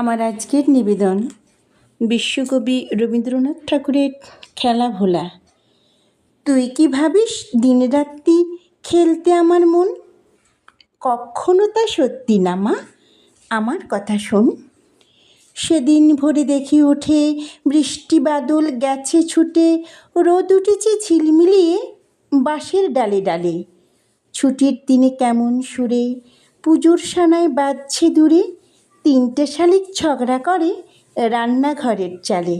আমার আজকের নিবেদন বিশ্বকবি রবীন্দ্রনাথ ঠাকুরের খেলা ভোলা। তুই কি ভাবিস দিনরাত্রি খেলতে আমার মন? কখনো তা সত্যি না, মা। আমার কথা শোন। সেদিন ভোরে দেখি ওঠে বৃষ্টি বাদল গেছে ছুটে, রোদ উঠেছে ঝিলমিলিয়ে বাঁশের ডালে ডালে। ছুটির দিনে কেমন সুরে পুজোর সানায় বাজছে দূরে তিনটে শালিক ঝগড়া করে রান্নাঘরের চালে।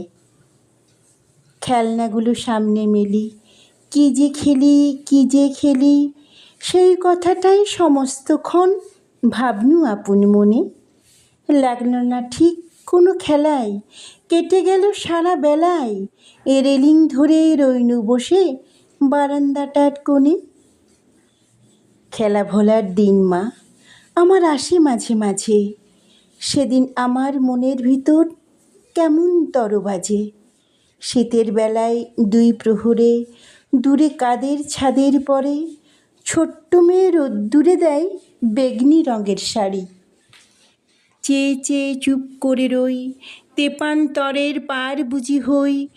খেলনাগুলো সামনে মেলি, কি যে খেলি, কি যে খেলি, সেই কথাটাই সমস্তক্ষণ ভাবনু আপন মনে। লাগল না ঠিক কোনো খেলায় কেটে গেল সারা বেলায়, এ রেলিং ধরে রইনু বসে বারান্দাটার কোণে। খেলা ভোলার দিন মা, আমার আসে মাঝে মাঝে সেদিন আমার মনের ভিতর কেমন তর বাজে শীতের বেলায় দুই প্রহরে, দূরে কাদের ছাদের পরে, ছোট্ট মেয়ে রোদ্দুরে দেয় বেগনি রঙের শাড়ি। চেয়ে চেয়ে চুপ করে রই তেপান্তরের পার বুঝি হই,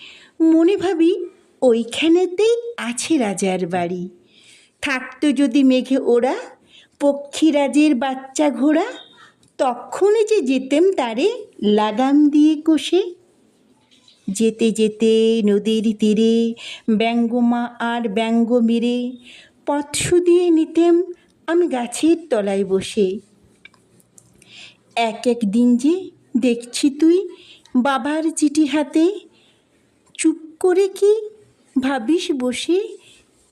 মনে ভাবি ওইখানেতেই আছে রাজার বাড়ি। থাকতো যদি মেঘে ওরা পক্ষীরাজের বাচ্চা ঘোড়া তখনই যে যেতেম তারে লাগাম দিয়ে কষে। যেতে যেতে নদীর তীরে ব্যঙ্গমা আর ব্যঙ্গ মেরে পথ শুধিয়ে নিতেম আমি গাছের তলায় বসে। এক এক দিন যে দেখছি তুই বাবার চিঠি হাতে, চুপ করে কি ভাবিস বসে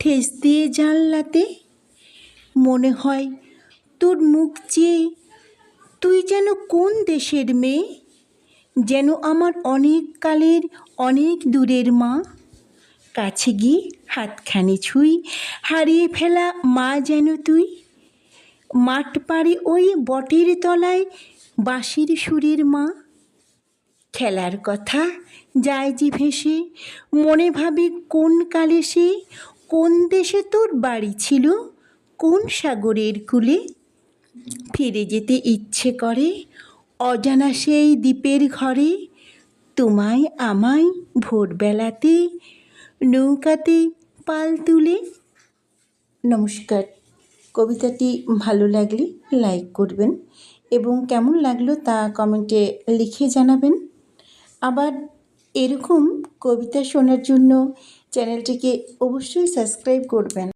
ঠেস দিয়ে জানলাতে? মনে হয় তোর মুখ চেয়ে তুই যেন কোন দেশের মেয়ে? যেন আমার অনেক কালের অনেক দূরের মা? কাছে গিয়ে হাতখানি ছুঁই, হারিয়ে ফেলা মা যেন তুই? মাঠ পাড়ে ওই বটের তলায় বাঁশির সুরের মা? খেলার কথা যায় যে ভেসে, মনে ভাবে কোন কালে সে, কোন দেশে তোর বাড়ি ছিল, কোন সাগরের কূলে? ফিরে যেতে ইচ্ছে করে, অজানা সেই দ্বীপের ঘরে, তোমায় আমায় ভোরবেলাতে নৌকাতে পাল তুলে। নমস্কার। কবিতাটি ভালো লাগলে লাইক করবেন এবং কেমন লাগল তা কমেন্টে লিখে জানাবেন। আবার এরকম কবিতা শোনার জন্য চ্যানেলটিকে অবশ্যই সাবস্ক্রাইব করবেন।